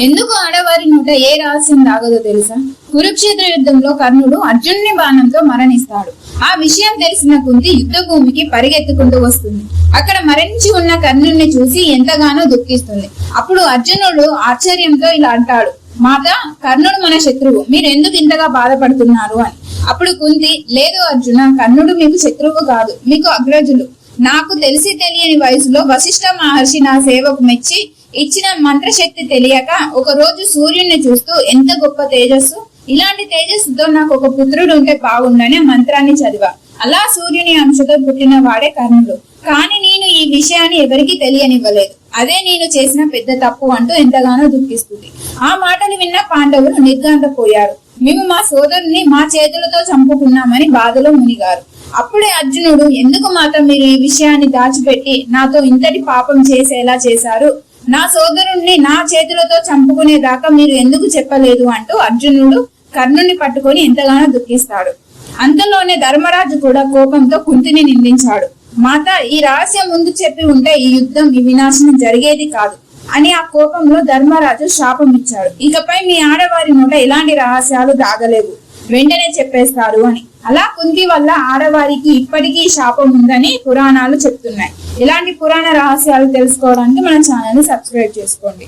ఎందుకు ఆడవారి నోట ఏ రహస్యం దాగదో తెలుసా? కురుక్షేత్ర యుద్ధంలో కర్ణుడు అర్జునుని బాణంతో మరణిస్తాడు. ఆ విషయం తెలిసిన కుంతి యుద్ధ భూమికి పరిగెత్తుకుంటూ వస్తుంది. అక్కడ మరణించి ఉన్న కర్ణుడిని చూసి ఎంతగానో దుఃఖిస్తుంది. అప్పుడు అర్జునుడు ఆశ్చర్యంతో ఇలా అంటాడు మాత కర్ణుడు మన శత్రువు. మీరు ఎందుకు ఇంతగా బాధపడుతున్నారు? అని. అప్పుడు కుంతి లేదు అర్జున కర్ణుడు మీకు శత్రువు కాదు మీకు అగ్రజులు. నాకు తెలిసి తెలియని వయసులో వశిష్ఠ మహర్షి నా సేవకు మెచ్చి ఇచ్చిన మంత్రశక్తి తెలియక ఒక రోజు సూర్యుడిని చూస్తూ ఎంత గొప్ప తేజస్సు. ఇలాంటి తేజస్సుతో నాకు ఒక పుత్రుడు ఉంటే బాగుండని మంత్రాన్ని చదివా. అలా సూర్యుని అంశతో పుట్టిన వాడే కర్ణుడు. కానీ నేను ఈ విషయాన్ని ఎవరికీ తెలియనివ్వలేదు. అదే నేను చేసిన పెద్ద తప్పు అంటూ ఎంతగానో దుఃఖిస్తుంది. ఆ మాటలు విన్న పాండవులు నిర్గాంతపోయారు మేము మా సోదరుని మా చేతులతో చంపుకున్నామని బాధలో మునిగారు. అప్పుడే అర్జునుడు ఎందుకు మాత్రం మీరు ఈ విషయాన్ని దాచిపెట్టి నాతో ఇంతటి పాపం చేసేలా చేశారు? నా సోదరుణ్ణి నా చేతులతో చంపుకునేదాకా మీరు ఎందుకు చెప్పలేదు అంటూ అర్జునుడు కర్ణుని పట్టుకొని ఎంతగానో దుఃఖిస్తాడు. అంతలోనే ధర్మరాజు కూడా కోపంతో కుంతిని నిందించాడు. మాత ఈ రహస్యం ముందు చెప్పి ఉంటే ఈ యుద్ధం ఈ వినాశనం జరిగేది కాదు అని ఆ కోపంలో ధర్మరాజు శాపం ఇచ్చాడు ఇకపై మీ ఆడవారి నోట ఎలాంటి రహస్యాలు దాగలేవు. వెంటనే చెప్పేస్తారు అని. అలా కుంతి వల్ల ఆడవారికి ఇప్పటికీ శాపం ఉందని పురాణాలు చెప్తున్నాయి. ఇలాంటి పురాణ రహస్యాలు తెలుసుకోవడానికి మన ఛానల్ని సబ్స్క్రైబ్ చేసుకోండి.